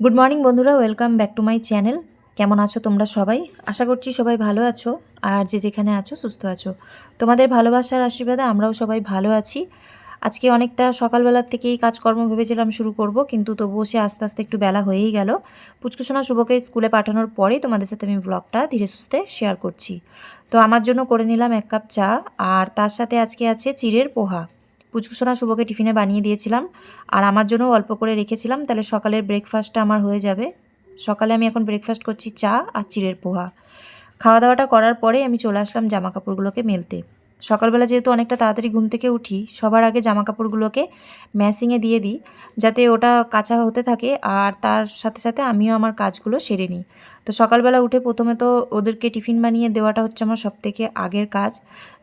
Good morning বন্ধুরা welcome back to my channel কেমন আছো তোমরা সবাই? আশা করছি সবাই ভালো আছো, আর যে যেখানে আছো, সুস্থ আছো। তোমাদের ভালোবাসার আশীর্বাদে আমরাও সবাই ভালো আছি। আজকে অনেকটা সকালবেলার থেকেই কাজকর্ম ভেবেছিলাম শুরু করব, কিন্তু তবুও সে আস্তে আস্তে একটু বেলা হয়েই গেল। পুচকুসোনা শুভকে স্কুলে পাঠানোর পরেই তোমাদের সাথে আমি ব্লগটা ধীরে সুস্থে শেয়ার করছি। তো আমার জন্য করে নিলাম এক কাপ চা, আর তার সাথে আজকে আছে চিড়ের পোহা। পুচকুসোনা শুভকে টিফিনে বানিয়ে দিয়েছিলাম। আর আমার জন্য অল্প করে রেখেছিলাম, তাহলে সকালের ব্রেকফাস্টটা আমার হয়ে যাবে। সকালে আমি এখন ব্রেকফাস্ট করছি চা আর চিড়ের পোহা। খাওয়া দাওয়াটা করার পরে আমি চলে আসলাম জামা কাপড়গুলোকে মেলতে। সকালবেলা যেহেতু অনেকটা তাড়াতাড়ি ঘুম থেকে উঠি, সবার আগে জামা কাপড়গুলোকে ম্যাসিংয়ে দিয়ে দিই, যাতে ওটা কাঁচা হতে থাকে আর তার সাথে সাথে আমিও আমার কাজগুলো সেরে নিই। তো সকালবেলা উঠে প্রথমে তো ওদেরকে টিফিন বানিয়ে দেওয়াটা হচ্ছে আমার সবথেকে আগের কাজ।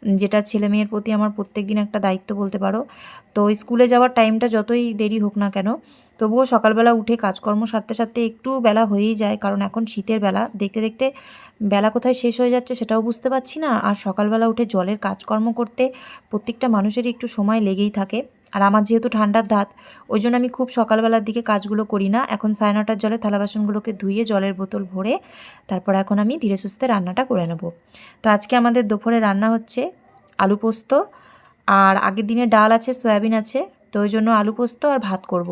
যেটা ছেলে মেয়ের প্রতি আমার প্রত্যেক দিন একটা দায়িত্ব বলতে পারো। তো স্কুলে যাওয়ার টাইমটা যতই দেরি হোক না কেন, তবুও সকালবেলা উঠে কাজকর্ম সারতে সারতে একটু বেলা হয়েই যায়, কারণ এখন শীতের বেলা। দেখতে দেখতে বেলা কোথায় শেষ হয়ে যাচ্ছে সেটাও বুঝতে পারছি না। আর সকালবেলা উঠে জলের কাজকর্ম করতে প্রত্যেকটা মানুষেরই একটু সময় লেগেই থাকে। আর আমার যেহেতু ঠান্ডার ধাত ওই জন্য আমি খুব সকালবেলার দিকে কাজগুলো করি না। এখন সাড়ে নটার জলে থালা বাসনগুলোকে ধুয়ে জলের বোতল ভরে তারপর এখন আমি ধীরে সুস্থে রান্নাটা করে নেব। তো আজকে আমাদের দুপুরে রান্না হচ্ছে আলু পোস্ত আর আগের দিনে ডাল আছে, সয়াবিন আছে, তো ওই জন্য আলু পোস্ত আর ভাত করব।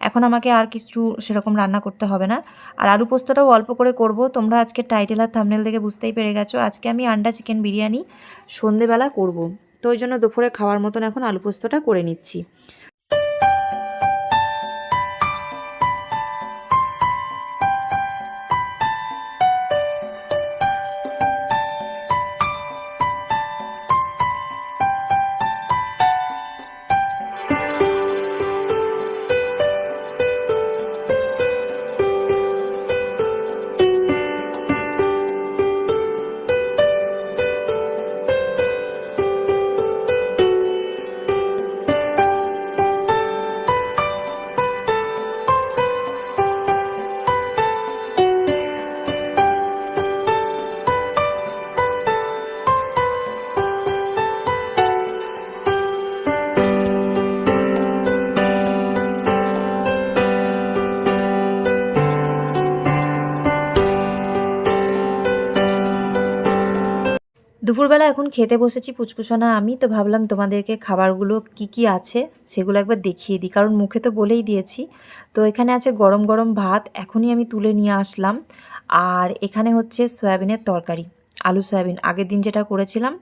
এখন আমাকে আর কিছু সেরকম রান্না করতে হবে না। আর আলু পোস্তটাও অল্প করে করব। তোমরা আজকে টাইটেল আর থামনেল দেখে বুঝতেই পেরে গেছো। আজকে আমি আন্ডা চিকেন বিরিয়ানি সন্ধেবেলা করব। তো ওই জন্য দুপুরে খাওয়ার মতন এখন আলু পোস্তটা করে নিচ্ছি। দুপুরবেলা এখন খেতে বসেছি পুচকুসোনা আমি, তো ভাবলাম তোমাদেরকে খাবারগুলো কি কি আছে সেগুলো একবার দেখিয়ে দিই। কারণ মুখে তো বলেই দিয়েছি। তো এখানে আছে গরম গরম ভাত, এখনই আমি তুলে নিয়ে আসলাম। আর এখানে হচ্ছে সয়াবিনের তরকারি, আলু সয়াবিন। আগের দিন যেটা করেছিলাম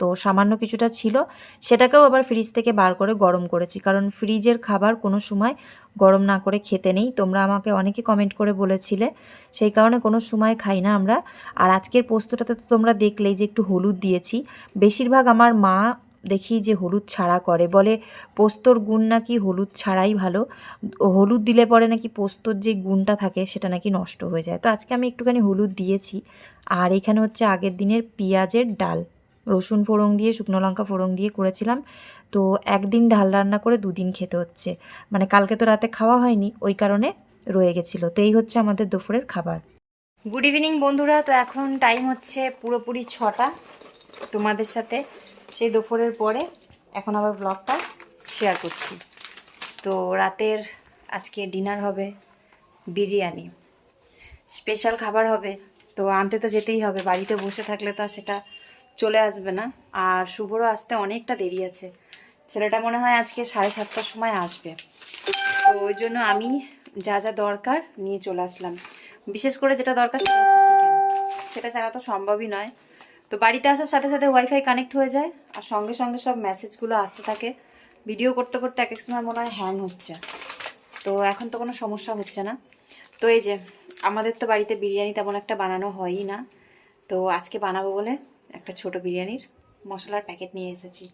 তো সামান্য কিছুটা ছিল। সেটাকেও আবার ফ্রিজ থেকে বার করে গরম করেছি। কারণ ফ্রিজের খাবার কোনো সময় গরম না করে খেতে নেই। তোমরা আমাকে অনেকে কমেন্ট করে বলেছিলে। সেই কারণে কোনো সময় খাই না আমরা। আর আজকের পোস্তটাতে তো তোমরা দেখলেই যে একটু হলুদ দিয়েছি। বেশিরভাগ আমার মা দেখি যে হলুদ ছাড়া করে। বলে পোস্তর গুণ নাকি হলুদ ছাড়াই ভালো। হলুদ দিলে পরে নাকি পোস্তর যে গুণটা থাকে সেটা নাকি নষ্ট হয়ে যায়। তো আজকে আমি একটুখানি হলুদ দিয়েছি। আর এখানে হচ্ছে আগের দিনের পেঁয়াজের ডাল। রসুন ফোড়ন দিয়ে, শুকনো লঙ্কা ফোড়ন দিয়ে করেছিলাম। তো একদিন ডাল রান্না করে দুদিন খেতে হচ্ছে। মানে কালকে তো রাতে খাওয়া হয়নি, ওই কারণে রয়ে গেছিল। তো এই হচ্ছে আমাদের দুপুরের খাবার। গুড ইভিনিং বন্ধুরা, তো এখন টাইম হচ্ছে পুরোপুরি ছটা তোমাদের সাথে সেই দুপুরের পরে। এখন আবার ব্লগটা শেয়ার করছি। তো রাতের আজকে ডিনার হবে বিরিয়ানি। স্পেশাল খাবার হবে। তো আনতে তো যেতেই হবে, বাড়িতে বসে থাকলে তো সেটা চলে আসবে না। আর শুভরও আসতে অনেকটা দেরি আছে। ছেলেটা মনে হয় আজকে সাড়ে সাতটার সময় আসবে। তো ওই জন্য আমি যা যা দরকার নিয়ে চলে আসলাম। বিশেষ করে যেটা দরকার সেটা হচ্ছে চিকেন সেটা ছাড়া তো সম্ভবই নয়। তো বাড়িতে আসার সাথে সাথে ওয়াইফাই কানেক্ট হয়ে যায় আর সঙ্গে সঙ্গে সব মেসেজগুলো আসতে থাকে। ভিডিও করতে করতে এক এক সময় মনে হয় হ্যাং হচ্ছে। তো এখন তো কোনো সমস্যা হচ্ছে না। তো এই যে, আমাদের তো বাড়িতে বিরিয়ানি তেমন একটা বানানো হয়ই না। তো আজকে বানাবো বলে একটা ছোট বিরিয়ানির মশলার প্যাকেট নিয়ে এসেছি।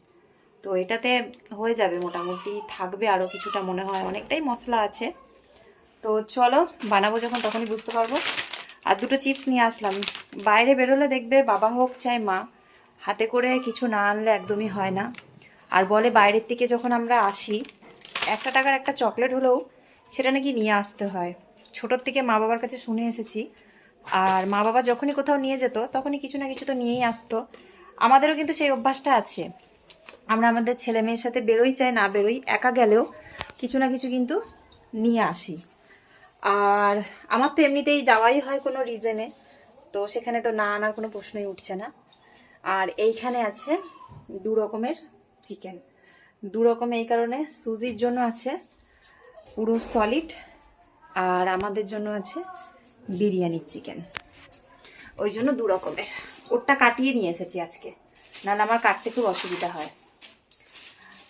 তো এটাতে হয়ে যাবে মোটামুটি, থাকবে আরও কিছুটা মনে হয়, অনেকটাই মশলা আছে। তো চলো, বানাবো যখন, তখনই বুঝতে পারব। আর দুটো চিপস নিয়ে আসলাম। বাইরে বেরোলে দেখবে বাবা হোক চাই মা, হাতে করে কিছু না আনলে একদমই হয় না। আর বলে বাইরের থেকে যখন আমরা আসি, একটা টাকার একটা চকলেট হলেও সেটা নাকি নিয়ে আসতে হয়। ছোটোর থেকে মা বাবার কাছে শুনে এসেছি আর মা বাবা যখনই কোথাও নিয়ে যেত, তখনই কিছু না কিছু তো নিয়েই আসতো। আমাদেরও কিন্তু সেই অভ্যাসটা আছে। আমরা আমাদের ছেলে মেয়ের সাথে বেরোই, চাই না বেরোই, একা গেলেও কিছু না কিছু কিন্তু নিয়ে আসি। আর আমার তো এমনিতেই যাওয়াই হয় কোনো রিজনে তো সেখানে তো না আনার কোনো প্রশ্নই উঠছে না। আর এইখানে আছে দু রকমের চিকেন দু রকম এই কারণে সুজির জন্য আছে পুরো সলিড আর আমাদের জন্য আছে বিরিয়ানির চিকেন। ওই জন্য দু রকমের। ওরটা কাটিয়ে নিয়ে এসেছি আজকে। নাহলে আমার কাটতে খুব অসুবিধা হয়।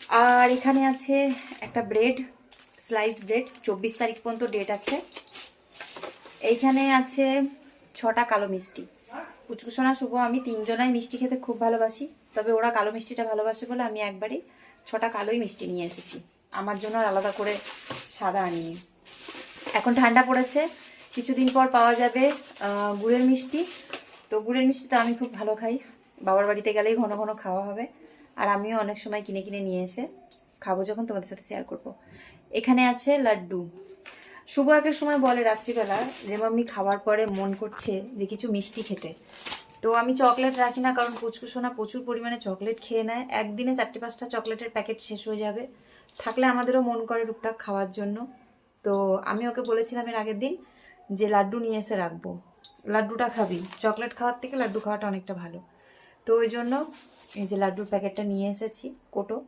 আর এখানে আছে একটা ব্রেড, স্লাইস ব্রেড। চব্বিশ তারিখ পর্যন্ত ডেট আছে। এইখানে আছে ছটা কালো মিষ্টি। পুচকুসোনা শুভ, আমি তিনজনাই মিষ্টি খেতে খুব ভালোবাসি। তবে ওরা কালো মিষ্টিটা ভালোবাসে বলে আমি একবারই ছটা কালোই মিষ্টি নিয়ে এসেছি। আমার জন্য আলাদা করে সাদা আনিনি এখন ঠান্ডা পড়েছে। কিছুদিন পর পাওয়া যাবে গুড়ের মিষ্টি। তো গুড়ের মিষ্টি তো আমি খুব ভালো খাই। বাবার বাড়িতে গেলেই ঘন ঘন খাওয়া হবে। আর আমিও অনেক সময় কিনে কিনে নিয়ে এসে খাব যখন তোমাদের সাথে শেয়ার করব। এখানে আছে লাড্ডু। শুভ একের সময় বলে রাত্রিবেলা, যে মাম্মি খাওয়ার পরে মন করছে যে কিছু মিষ্টি খেতে। তো আমি চকলেট রাখি না, কারণ পুচকুসোনা প্রচুর পরিমাণে চকলেট খেয়ে নেয়। একদিনে চারটে পাঁচটা চকলেটের প্যাকেট শেষ হয়ে যাবে। থাকলে আমাদেরও মন করে টুকটাক খাওয়ার জন্য। তো আমি ওকে বলেছিলাম এর আগের দিন যে লাড্ডু নিয়ে এসে রাখব। লাড্ডুটা খাবি। চকলেট খাওয়ার থেকে লাড্ডু খাওয়াটা অনেকটা ভালো। তো ওই জন্য এই যে লাড্ডুর প্যাকেটটা নিয়ে এসেছি, কোটো।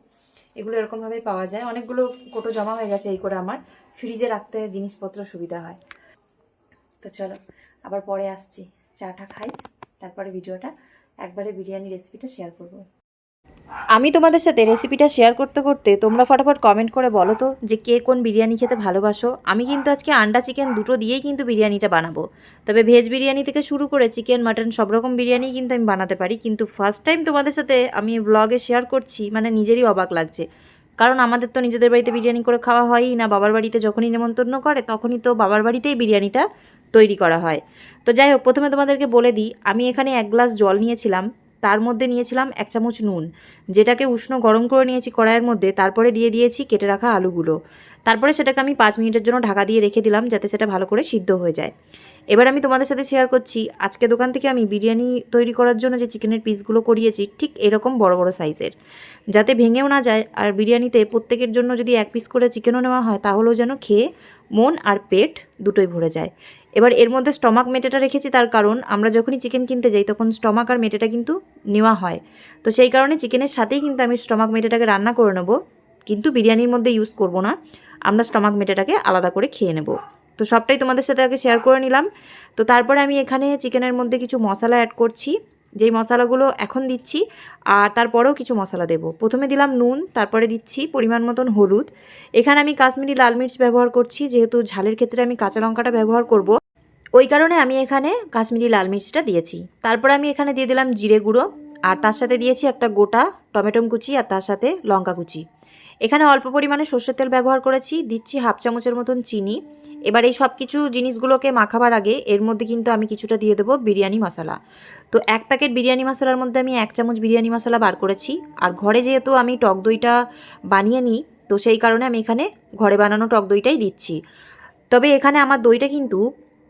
এগুলো এরকমভাবেই পাওয়া যায়। অনেকগুলো কোটো জমা হয়ে গেছে এই করে আমার। ফ্রিজে রাখতে জিনিসপত্র সুবিধা হয়। তো চলো, আবার পরে আসছি। চাটা খাই, তারপরে ভিডিওটা। একবারে বিরিয়ানি রেসিপিটা শেয়ার করব। আমি তোমাদের সাথে রেসিপিটা শেয়ার করতে করতে তোমরা ফটাফট কমেন্ট করে বলো তো যে কে কোন বিরিয়ানি খেতে ভালোবাসো। আমি কিন্তু আজকে আন্ডা চিকেন দুটো দিয়েই কিন্তু বিরিয়ানিটা বানাবো। তবে ভেজ বিরিয়ানি থেকে শুরু করে চিকেন মাটন সব রকম বিরিয়ানি কিন্তু আমি বানাতে পারি। কিন্তু ফার্স্ট টাইম তোমাদের সাথে আমি ব্লগে শেয়ার করছি মানে নিজেরই অবাক লাগছে। কারণ আমাদের তো নিজেদের বাড়িতে বিরিয়ানি করে খাওয়া হয়ই না, বাবার বাড়িতে যখনই নেমন্তন্ন করে তখনই তো বাবার বাড়িতেই বিরিয়ানিটা তৈরি করা হয়। তো যাই হোক, প্রথমে তোমাদেরকে বলে দিই, আমি এখানে এক গ্লাস জল নিয়েছিলাম। তার মধ্যে নিয়েছিলাম এক চামচ নুন, যেটাকে উষ্ণ গরম করে নিয়েছি কড়াইয়ের মধ্যে, তারপরে দিয়ে দিয়েছি কেটে রাখা আলুগুলো। তারপরে সেটাকে আমি পাঁচ মিনিটের জন্য ঢাকা দিয়ে রেখে দিলাম যাতে সেটা ভালো করে সিদ্ধ হয়ে যায়। এবার আমি তোমাদের সাথে শেয়ার করছি, আজকে দোকান থেকে আমি বিরিয়ানি তৈরি করার জন্য যে চিকেনের পিসগুলো করিয়েছি, ঠিক এরকম বড় বড় সাইজের যাতে ভেঙেও না যায়, আর বিরিয়ানিতে প্রত্যেকের জন্য যদি এক পিস করে চিকেনও নেওয়া হয়, তাহলেও যেন খেয়ে মন আর পেট দুটোই ভরে যায়। এবার এর মধ্যে স্টমাক মেটেটা রেখেছি তার কারণ আমরা যখনই চিকেন কিনতে যাই, তখন স্টমাক আর মেটেটা কিন্তু নেওয়া হয়। তো সেই কারণে চিকেনের সাথেই কিন্তু আমি স্টমাক মেটেটাকে রান্না করে নেব। কিন্তু বিরিয়ানির মধ্যে ইউজ করব না। আমরা স্টমাক মেটেটাকে আলাদা করে খেয়ে নেব। তো সবটাই তোমাদের সাথে আগে শেয়ার করে নিলাম। তো তারপরে আমি এখানে চিকেনের মধ্যে কিছু মশলা অ্যাড করছি। যেই মশলাগুলো এখন দিচ্ছি, আর তারপরেও কিছু মশলা দেব। প্রথমে দিলাম নুন, তারপরে দিচ্ছি পরিমাণ মতন হলুদ। এখানে আমি কাশ্মীরি লাল মির্চ ব্যবহার করছি, যেহেতু ঝালের ক্ষেত্রে আমি কাঁচা লঙ্কাটা ব্যবহার করব। ওই কারণে আমি এখানে কাশ্মীরি লাল মির্চটা দিয়েছি। তারপরে আমি এখানে দিয়ে দিলাম জিরে গুঁড়ো, আর তার সাথে দিয়েছি একটা গোটা টমেটো কুচি আর তার সাথে লঙ্কা কুচি। এখানে অল্প পরিমাণে সর্ষের তেল ব্যবহার করেছি, দিচ্ছি হাফ চামচের মতন চিনি। এবার এই সব কিছু জিনিসগুলোকে মাখাবার আগে এর মধ্যে কিন্তু আমি কিছুটা দিয়ে দেবো বিরিয়ানি মশলা। তো এক প্যাকেট বিরিয়ানি মশলার মধ্যে আমি এক চামচ বিরিয়ানি মশলা বার করেছি, আর ঘরে যেহেতু আমি টক দইটা বানিয়ে নিই, তো সেই কারণে আমি এখানে ঘরে বানানো টক দইটাই দিচ্ছি। তবে এখানে আমার দইটা কিন্তু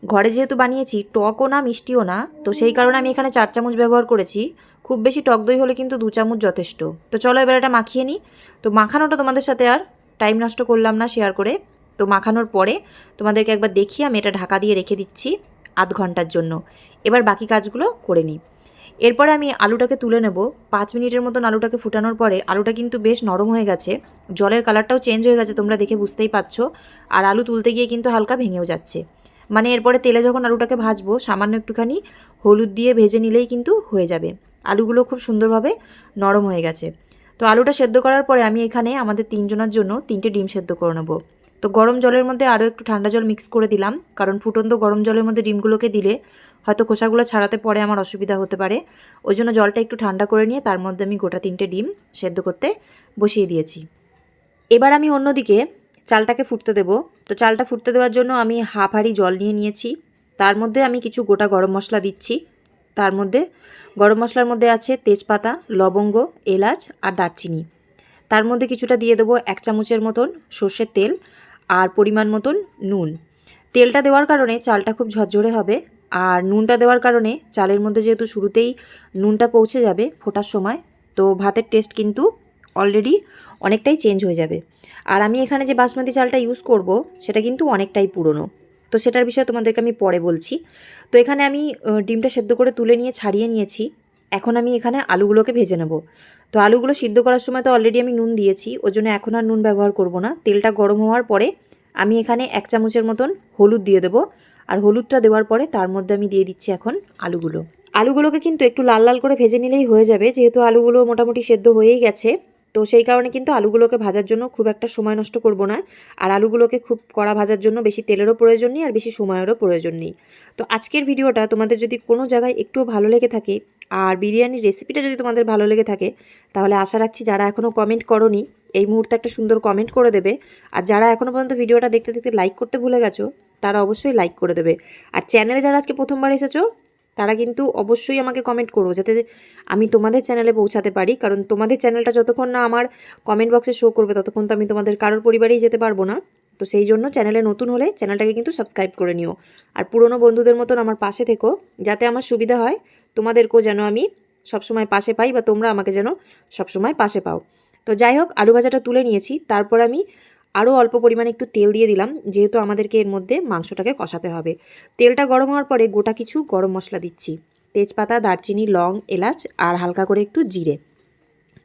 ঘরে যেহেতু বানিয়েছি, টকও না, মিষ্টিও না, তো সেই কারণে আমি এখানে চার চামচ ব্যবহার করেছি। খুব বেশি টক দই হলে কিন্তু দু চামচ যথেষ্ট। তো চলো এবার এটা মাখিয়ে নিই। তো মাখানোটা তোমাদের সাথে আর টাইম নষ্ট করলাম না শেয়ার করে। তো মাখানোর পরে তোমাদেরকে একবার দেখিয়ে আমি এটা ঢাকা দিয়ে রেখে দিচ্ছি আধ ঘণ্টার জন্য। এবার বাকি কাজগুলো করে নিই। এরপরে আমি আলুটাকে তুলে নেব। পাঁচ মিনিটের মতন আলুটাকে ফুটানোর পরে আলুটা কিন্তু বেশ নরম হয়ে গেছে। জলের কালারটাও চেঞ্জ হয়ে গেছে, তোমরা দেখে বুঝতেই পারছ। আর আলু তুলতে গিয়ে কিন্তু হালকা ভেঙেও যাচ্ছে। মানে এরপরে তেলে যখন আলুটাকে ভাজবো, সামান্য একটুখানি হলুদ দিয়ে ভেজে নিলেই কিন্তু হয়ে যাবে। আলুগুলো খুব সুন্দরভাবে নরম হয়ে গেছে। তো আলুটা সেদ্ধ করার পরে আমি এখানে আমাদের তিনজনের জন্য তিনটে ডিম সেদ্ধ করে নেব। তো গরম জলের মধ্যে আরও একটু ঠান্ডা জল মিক্স করে দিলাম, কারণ ফুটন্ত গরম জলের মধ্যে ডিমগুলোকে দিলে হয়তো খোসাগুলো ছাড়াতে পরে আমার অসুবিধা হতে পারে। ওই জন্য জলটা একটু ঠান্ডা করে নিয়ে তার মধ্যে আমি গোটা তিনটে ডিম সেদ্ধ করতে বসিয়ে দিয়েছি। এবার আমি অন্যদিকে চালটাকে ফুটতে দেবো। তো চালটা ফুটতে দেওয়ার জন্য আমি হাফ হাঁড়ি জল নিয়ে নিয়েছি। তার মধ্যে আমি কিছু গোটা গরম মশলা দিচ্ছি। তার মধ্যে গরম মশলার মধ্যে আছে তেজপাতা, লবঙ্গ, এলাচ আর দারচিনি। তার মধ্যে কিছুটা দিয়ে দেবো এক চামচের মতন সর্ষের তেল আর পরিমাণ মতন নুন। তেলটা দেওয়ার কারণে চালটা খুব ঝরঝরে হবে। আর নুনটা দেওয়ার কারণে চালের মধ্যে যেহেতু শুরুতেই নুনটা পৌঁছে যাবে ফোটার সময়, তো ভাতের টেস্ট কিন্তু অলরেডি অনেকটাই চেঞ্জ হয়ে যাবে। আর আমি এখানে যে বাসমতি চালটা ইউজ করব, সেটা কিন্তু অনেকটাই পুরনো। তো সেটার বিষয়ে তোমাদেরকে আমি পরে বলছি। তো এখানে আমি ডিমটা সেদ্ধ করে তুলে নিয়ে ছাড়িয়ে নিয়েছি। এখন আমি এখানে আলুগুলোকে ভেজে নেব। তো আলুগুলো সিদ্ধ করার সময় তো অলরেডি আমি নুন দিয়েছি ওই জন্য এখন আর নুন ব্যবহার করব না। তেলটা গরম হওয়ার পরে আমি এখানে এক চামচের মতন হলুদ দিয়ে দেবো। আর হলুদটা দেওয়ার পরে তার মধ্যে আমি দিয়ে দিচ্ছি এখন আলুগুলো। আলুগুলোকে কিন্তু একটু লাল লাল করে ভেজে নিলেই হয়ে যাবে, যেহেতু আলুগুলো মোটামুটি সেদ্ধ হয়েই গেছে। তো সেই কারণে কিন্তু আলুগুলোকে ভাজার জন্য খুব একটা সময় নষ্ট করব না। আর আলুগুলোকে খুব কড়া ভাজার জন্য বেশি তেলেরও প্রয়োজন নেই আর বেশি সময়েরও প্রয়োজন নেই। তো আজকের ভিডিওটা তোমাদের যদি কোনো জায়গায় একটু ভালো লেগে থাকে আর বিরিয়ানির রেসিপিটা যদি তোমাদের ভালো লেগে থাকে, তাহলে আশা রাখছি যারা এখনও কমেন্ট করনি, এই মুহূর্তে একটা সুন্দর কমেন্ট করে দেবে। আর যারা এখনও পর্যন্ত ভিডিওটা দেখতে দেখতে লাইক করতে ভুলে গেছো, তারা অবশ্যই লাইক করে দেবে। আর চ্যানেলে যারা আজকে প্রথমবার এসেছ তারা কিন্তু অবশ্যই আমাকে কমেন্ট করো, যাতে আমি তোমাদের চ্যানেলে পৌঁছাতে পারি। কারণ তোমাদের চ্যানেলটা যতক্ষণ না আমার কমেন্ট বক্সে শো করবে, ততক্ষণ তো আমি তোমাদের কারোর পরিবারেই যেতে পারব না। তো সেই জন্য চ্যানেলে নতুন হলে চ্যানেলটাকে কিন্তু সাবস্ক্রাইব করে নিও। আর পুরনো বন্ধুদের মতন আমার পাশে থেকো, যাতে আমার সুবিধা হয় তোমাদেরকেও যেন আমি সবসময় পাশে পাই বা তোমরা আমাকে যেন সবসময় পাশে পাও। তো যাই হোক আলু ভাজাটা তুলে নিয়েছি। তারপর আমি আরও অল্প পরিমাণে একটু তেল দিয়ে দিলাম, যেহেতু আমাদেরকে এর মধ্যে মাংসটাকে কষাতে হবে। তেলটা গরম হওয়ার পরে গোটা কিছু গরম মশলা দিচ্ছি। তেজপাতা, দারচিনি, লং, এলাচ আর হালকা করে একটু জিরে।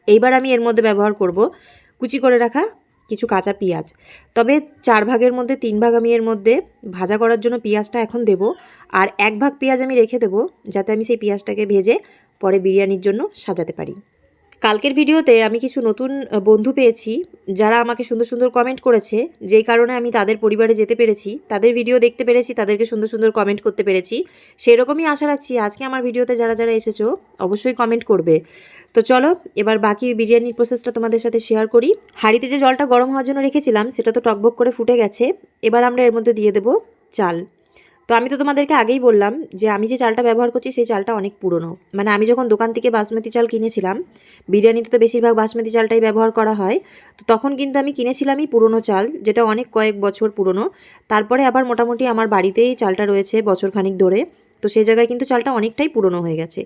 এইবার আমি এর মধ্যে ব্যবহার করব কুচি করে রাখা কিছু কাঁচা পেঁয়াজ। তবে চার ভাগের মধ্যে তিন ভাগ আমি এর মধ্যে ভাজা করার জন্য পেঁয়াজটা এখন দেব আর এক ভাগ পেঁয়াজ আমি রেখে দেবো, যাতে আমি সেই পেঁয়াজটাকে ভেজে পরে বিরিয়ানির জন্য সাজাতে পারি। কালকের ভিডিওতে আমি কিছু নতুন বন্ধু পেয়েছি, যারা আমাকে সুন্দর সুন্দর কমেন্ট করেছে, যেই কারণে আমি তাদের পরিবারে যেতে পেরেছি, তাদের ভিডিও দেখতে পেরেছি, তাদেরকে সুন্দর সুন্দর কমেন্ট করতে পেরেছি। সেরকমই আশা রাখছি আজকে আমার ভিডিওতে যারা যারা এসেছ, অবশ্যই কমেন্ট করবে। তো চলো, এবার বাকি বিরিয়ানির প্রসেসটা তোমাদের সাথে শেয়ার করি। হাঁড়িতে যে জলটা গরম হওয়ার জন্য রেখেছিলাম, সেটা তো টকবক করে ফুটে গেছে। এবার আমরা এর মধ্যে দিয়ে দেবো চাল। তো আমি তো তোমাদেরকে আগেই বললাম যে আমি যে চালটা ব্যবহার করছি, সেই চালটা অনেক পুরনো। মানে আমি যখন দোকান থেকে বাসমতি চাল কিনেছিলাম বিরিয়ানিতে তো বেশিরভাগ বাসমতি চালটাই ব্যবহার করা হয়। তো তখন কিন্তু আমি কিনেছিলামই পুরনো চাল, যেটা অনেক কয়েক বছর পুরনো। তারপরে আবার মোটামুটি আমার বাড়িতেই চালটা রয়েছে বছর খানিক ধরে। তো সেই জায়গায় কিন্তু চালটা অনেকটাই পুরনো হয়ে গেছে।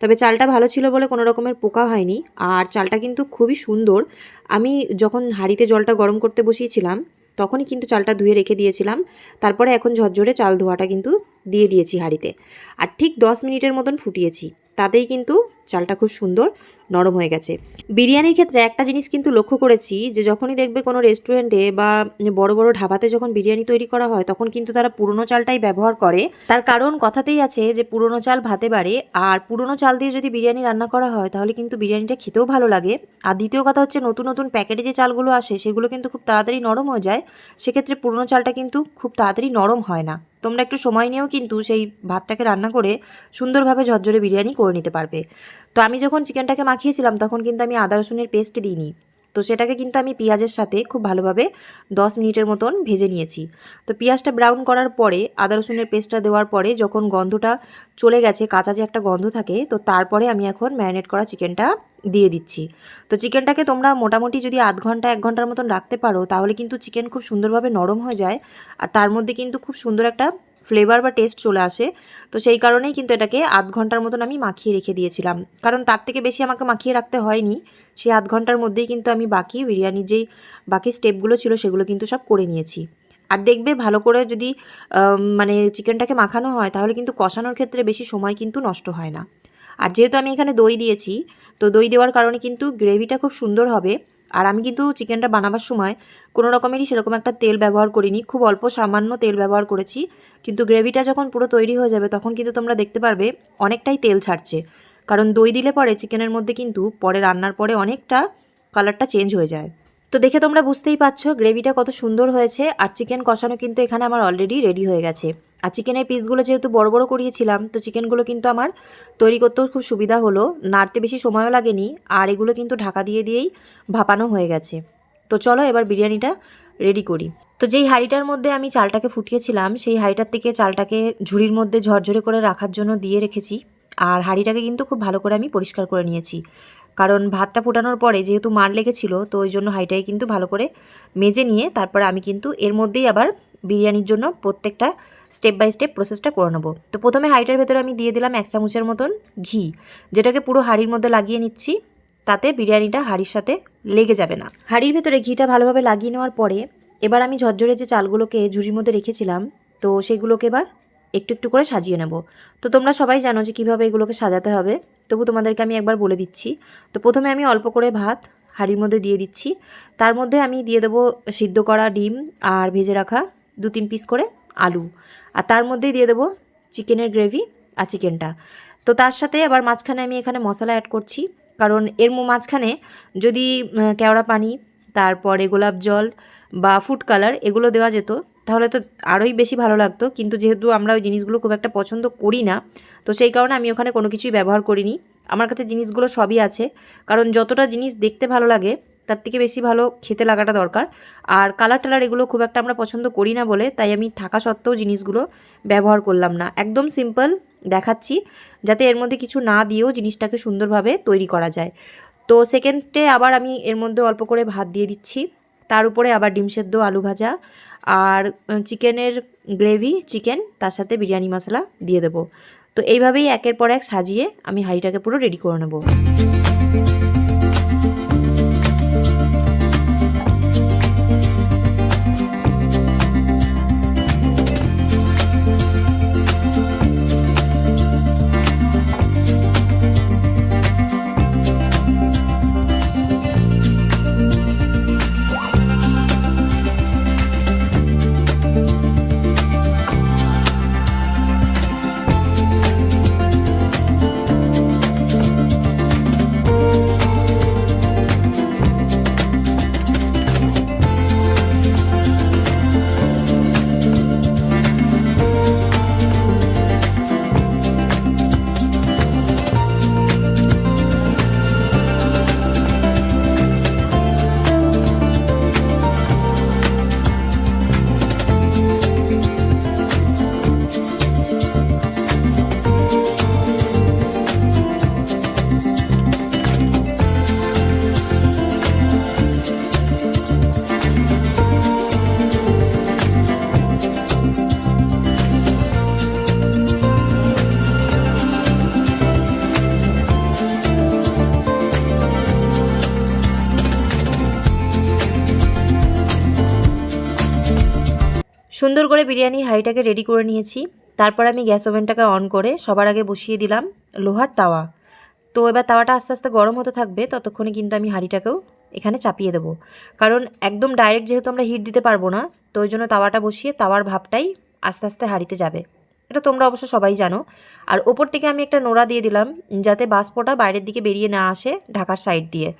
তবে চালটা ভালো ছিল বলে কোনো রকমের পোকা হয়নি। আর চালটা কিন্তু খুবই সুন্দর। আমি যখন হাঁড়িতে জলটা গরম করতে বসিয়েছিলাম, তখনই কিন্তু চালটা ধুয়ে রেখে দিয়েছিলাম। তারপরে এখন ঝরঝরে চাল ধোয়াটা কিন্তু দিয়ে দিয়েছি হাঁড়িতে। আর ঠিক দশ মিনিটের মতন ফুটিয়েছি। তাতেই কিন্তু চালটা খুব সুন্দর। নরম হয়ে গেছে। বিরিয়ানির ক্ষেত্রে একটা জিনিস কিন্তু লক্ষ্য করেছি যে যখনই দেখবে কোনো রেস্টুরেন্টে বা বড় বড় ঢাবাতে যখন বিরিয়ানি তৈরি করা হয়, তখন কিন্তু তারা পুরনো চালটাই ব্যবহার করে। তার কারণ কথাতেই আছে যে পুরনো চাল ভাতে বাড়ে আর পুরনো চাল দিয়ে যদি বিরিয়ানি রান্না করা হয়, তাহলে কিন্তু বিরিয়ানিটা খেতেও ভালো লাগে। আর দ্বিতীয় কথা হচ্ছে নতুন নতুন প্যাকেটে যে চালগুলো আসে, সেগুলো কিন্তু খুব তাড়াতাড়ি নরম হয়ে যায়। সেক্ষেত্রে পুরনো চালটা কিন্তু খুব তাড়াতাড়ি নরম হয় না। তোমরা একটু সময় নিয়েও কিন্তু সেই ভাতটাকে রান্না করে সুন্দরভাবে ঝরঝরে বিরিয়ানি করে নিতে পারবে। তো আমি যখন চিকেনটাকে মাখিয়েছিলাম, তখন কিন্তু আমি আদা রসুনের পেস্ট দিইনি। তো সেটাকে কিন্তু আমি পেঁয়াজের সাথে খুব ভালোভাবে দশ মিনিটের মতন ভেজে নিয়েছি। তো পেঁয়াজটা ব্রাউন করার পরে আদা রসুনের পেস্টটা দেওয়ার পরে যখন গন্ধটা চলে গেছে, কাঁচা যে একটা গন্ধ থাকে, তো তারপরে আমি এখন ম্যারিনেট করা চিকেনটা দিয়ে দিচ্ছি। তো চিকেনটাকে তোমরা মোটামুটি যদি আধ ঘণ্টা, এক ঘণ্টার মতন রাখতে পারো, তাহলে কিন্তু চিকেন খুব সুন্দরভাবে নরম হয়ে যায়, আর তার মধ্যে কিন্তু খুব সুন্দর একটা ফ্লেভার বা টেস্ট চলে আসে, তো সেই কারণেই কিন্তু এটাকে আধ ঘণ্টার মতন আমি মাখিয়ে রেখে দিয়েছিলাম। কারণ তার থেকে বেশি আমাকে মাখিয়ে রাখতে হয়নি সেই আধ ঘণ্টার মধ্যেই কিন্তু আমি বাকি বিরিয়ানির যেই বাকি স্টেপগুলো ছিল সেগুলো কিন্তু সব করে নিয়েছি। আর দেখবে ভালো করে যদি মানে চিকেনটাকে মাখানো হয়, তাহলে কিন্তু কষানোর ক্ষেত্রে বেশি সময় কিন্তু নষ্ট হয় না। আর যেহেতু আমি এখানে দই দিয়েছি, তো দই দেওয়ার কারণে কিন্তু গ্রেভিটা খুব সুন্দর হবে। আর আমি কিন্তু চিকেনটা বানাবার সময় কোনো রকমেরই সেরকম একটা তেল ব্যবহার করিনি, খুব অল্প সামান্য তেল ব্যবহার করেছি। কিন্তু গ্রেভিটা যখন পুরো তৈরি হয়ে যাবে, তখন কিন্তু তোমরা দেখতে পারবে অনেকটাই তেল ছাড়ছে। কারণ দই দিলে পরে চিকেনের মধ্যে কিন্তু পরে রান্নার পরে অনেকটা কালারটা চেঞ্জ হয়ে যায়। তো দেখে তোমরা বুঝতেই পারছ গ্রেভিটা কত সুন্দর হয়েছে, আর চিকেন কষানো কিন্তু এখানে আমার অলরেডি রেডি হয়ে গেছে। আর চিকেনের পিসগুলো যেহেতু বড় বড় করিয়েছিলাম, তো চিকেনগুলো কিন্তু আমার তৈরি করতেও খুব সুবিধা হলো, নাড়তে বেশি সময়ও লাগেনি, আর এগুলো কিন্তু ঢাকা দিয়ে দিয়েই ভাপানো হয়ে গেছে। তো চলো এবার বিরিয়ানিটা রেডি করি। তো যেই হাঁড়িটার মধ্যে আমি চালটাকে ফুটিয়েছিলাম, সেই হাঁড়িটার থেকে চালটাকে ঝুড়ির মধ্যে ঝরঝরে করে রাখার জন্য দিয়ে রেখেছি। আর হাঁড়িটাকে কিন্তু খুব ভালো করে আমি পরিষ্কার করে নিয়েছি। কারণ ভাতটা ফোটানোর পরে যেহেতু মার লেগেছিল, তো ওই জন্য হাঁড়িটাকে কিন্তু ভালো করে মেজে নিয়ে তারপরে আমি কিন্তু এর মধ্যেই আবার বিরিয়ানির জন্য প্রত্যেকটা স্টেপ বাই স্টেপ প্রসেসটা করে নেব। তো প্রথমে হাঁড়িটার ভেতরে আমি দিয়ে দিলাম এক চামচের মতন ঘি। যেটাকে পুরো হাঁড়ির মধ্যে লাগিয়ে নিচ্ছি, তাতে বিরিয়ানিটা হাঁড়ির সাথে লেগে যাবে না। হাঁড়ির ভেতরে ঘিটা ভালোভাবে লাগিয়ে নেওয়ার পরে এবার আমি ঝরঝরে যে চালগুলোকে ঝুড়ির মধ্যে রেখেছিলাম, তো সেগুলোকে এবার একটু একটু করে সাজিয়ে নেব। তো তোমরা সবাই জানো যে কীভাবে এগুলোকে সাজাতে হবে, তবু তোমাদেরকে আমি একবার বলে দিচ্ছি। তো প্রথমে আমি অল্প করে ভাত হাঁড়ির মধ্যে দিয়ে দিচ্ছি। তার মধ্যে আমি দিয়ে দেবো সিদ্ধ করা ডিম আর ভেজে রাখা দু তিন পিস করে আলু। আর তার মধ্যেই দিয়ে দেবো চিকেনের গ্রেভি আর চিকেনটা। তো তার সাথে আবার মাঝখানে আমি এখানে মশলা অ্যাড করছি, কারণ এর মাঝখানে যদি কেওড়া পানি, তারপরে গোলাপ জল বা ফুড কালার এগুলো দেওয়া যেত, তাহলে তো আরোই বেশি ভালো লাগতো। কিন্তু যেহেতু আমরা ওই জিনিসগুলো খুব একটা পছন্দ করি না, তো সেই কারণে আমি ওখানে কোনো কিছুই ব্যবহার করিনি। আমার কাছে জিনিসগুলো সবই আছে, কারণ যতটা জিনিস দেখতে ভালো লাগে, তার থেকে বেশি ভালো খেতে লাগাটা দরকার। আর কালার টালার এগুলো খুব একটা আমরা পছন্দ করি না বলে, তাই আমি থাকা সত্ত্বেও জিনিসগুলো ব্যবহার করলাম না। একদম সিম্পল দেখাচ্ছি, যাতে এর মধ্যে কিছু না দিয়েও জিনিসটাকে সুন্দরভাবে তৈরি করা যায়। তো সেকেন্ডে আবার আমি এর মধ্যে অল্প করে ভাত দিয়ে দিচ্ছি। তার উপরে আবার ডিম সেদ্ধ, আলু ভাজা আর চিকেনের গ্রেভি, চিকেন, তার সাথে বিরিয়ানি মশলা দিয়ে দেবো। তো এইভাবেই একের পর এক সাজিয়ে আমি হাঁড়িটাকে পুরো রেডি করে নেব। সুন্দর করে বিরিয়ানির হাঁড়িটাকে রেডি করে নিয়েছি। তারপর আমি গ্যাস ওভেনটাকে অন করে সবার আগে বসিয়ে দিলাম লোহার তাওয়া। তো এবার তাওয়াটা আস্তে আস্তে গরম হতে থাকবে, ততক্ষণে কিন্তু আমি হাঁড়িটাকেও এখানে চাপিয়ে দেবো। কারণ একদম ডাইরেক্ট যেহেতু আমরা হিট দিতে পারব না, তো ওই জন্য তাওয়াটা বসিয়ে তাওয়ার ভাবটাই আস্তে আস্তে হাঁড়িতে যাবে। এটা তোমরা অবশ্য সবাই জানো। আর ওপর থেকে আমি একটা নোড়া দিয়ে দিলাম, যাতে বাষ্পটা বাইরের দিকে বেরিয়ে না আসে ঢাকার সাইড দিয়ে।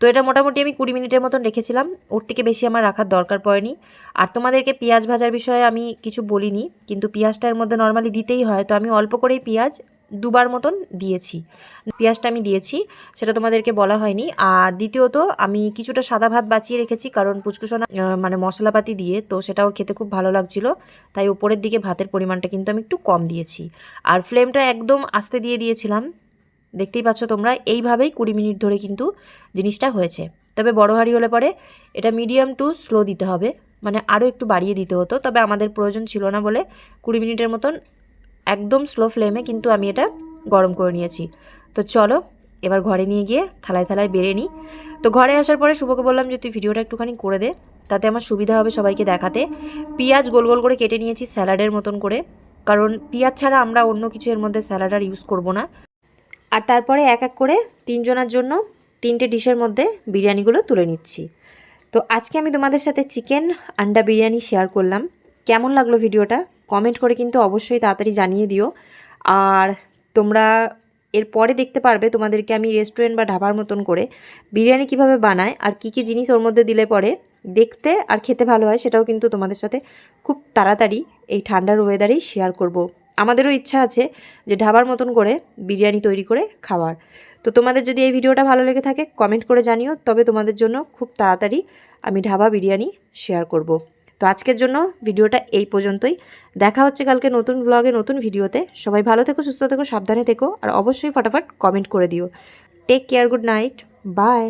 তো এটা মোটামুটি আমি কুড়ি মিনিটের মতন রেখেছিলাম। ওর থেকে বেশি আমার রাখার দরকার পড়েনি। আর তোমাদেরকে পেঁয়াজ ভাজার বিষয়ে আমি কিছু বলিনি, কিন্তু পেঁয়াজটা এর মধ্যে নর্মালি দিতেই হয়। তো আমি অল্প করেই পেঁয়াজ দুবার মতন দিয়েছি। পেঁয়াজটা আমি দিয়েছি, সেটা তোমাদেরকে বলা হয়নি। আর দ্বিতীয়ত, আমি কিছুটা সাদা ভাত বাঁচিয়ে রেখেছি, কারণ পুচকুসোনা মানে মশলাপাতি দিয়ে, তো সেটা ওর খেতে খুব ভালো লাগছিল। তাই উপরের দিকে ভাতের পরিমাণটা কিন্তু আমি একটু কম দিয়েছি। আর ফ্লেমটা একদম আস্তে দিয়ে দিয়েছিলাম। দেখতেই পাচ্ছ তোমরা, এইভাবেই কুড়ি মিনিট ধরে কিন্তু জিনিসটা হয়েছে। তবে বড় হাঁড়ি হলে পরে এটা মিডিয়াম টু স্লো দিতে হবে মানে আরও একটু বাড়িয়ে দিতে হতো। তবে আমাদের প্রয়োজন ছিল না বলে কুড়ি মিনিটের মতন একদম স্লো ফ্লেমে কিন্তু আমি এটা গরম করে নিয়েছি। তো চলো, এবার ঘরে নিয়ে গিয়ে থালায় থালায় বেড়ে নিই। তো ঘরে আসার পরে শুভকে বললাম যে, তুই ভিডিওটা একটুখানি করে দে, তাতে আমার সুবিধা হবে সবাইকে দেখাতে। পেঁয়াজ গোল গোল করে কেটে নিয়েছি স্যালাডের মতন করে, কারণ পেঁয়াজ ছাড়া আমরা অন্য কিছু এর মধ্যে স্যালাড আর ইউজ করব না। আর তারপরে এক এক করে তিনজনের জন্য তিনটে ডিশের মধ্যে বিরিয়ানিগুলো তুলে নিচ্ছি। তো আজকে আমি তোমাদের সাথে চিকেন আন্ডা বিরিয়ানি শেয়ার করলাম। কেমন লাগল ভিডিওটা? কমেন্ট করে কিন্তু অবশ্যই তাড়াতাড়ি জানিয়ে দিও। আর তোমরা এরপরে দেখতে পারবে তোমাদেরকে আমি রেস্টুরেন্ট বা ঢাবার মতন করে বিরিয়ানি কীভাবে বানায় আর কি কি জিনিস ওর মধ্যে দিলে পরে দেখতে আর খেতে ভালো হয় সেটাও কিন্তু তোমাদের সাথে খুব তাড়াতাড়ি এই ঠান্ডার ওয়েদারেই শেয়ার করব। আমাদেরও ইচ্ছা আছে যে ঢাবার মতন করে বিরিয়ানি তৈরি করে খাওয়ার। তো তোমাদের যদি এই ভিডিওটা ভালো লেগে থাকে কমেন্ট করে জানিও। তবে তোমাদের জন্য খুব তাড়াতাড়ি আমি ঢাবা বিরিয়ানি শেয়ার করব। তো আজকের জন্য ভিডিওটা এই পর্যন্তই। দেখা হচ্ছে কালকে নতুন ব্লগে নতুন ভিডিওতে। সবাই ভালো থেকো, সুস্থ থেকো, সাবধানে থেকো, আর অবশ্যই ফটাফট কমেন্ট করে দিও। Take care good night bye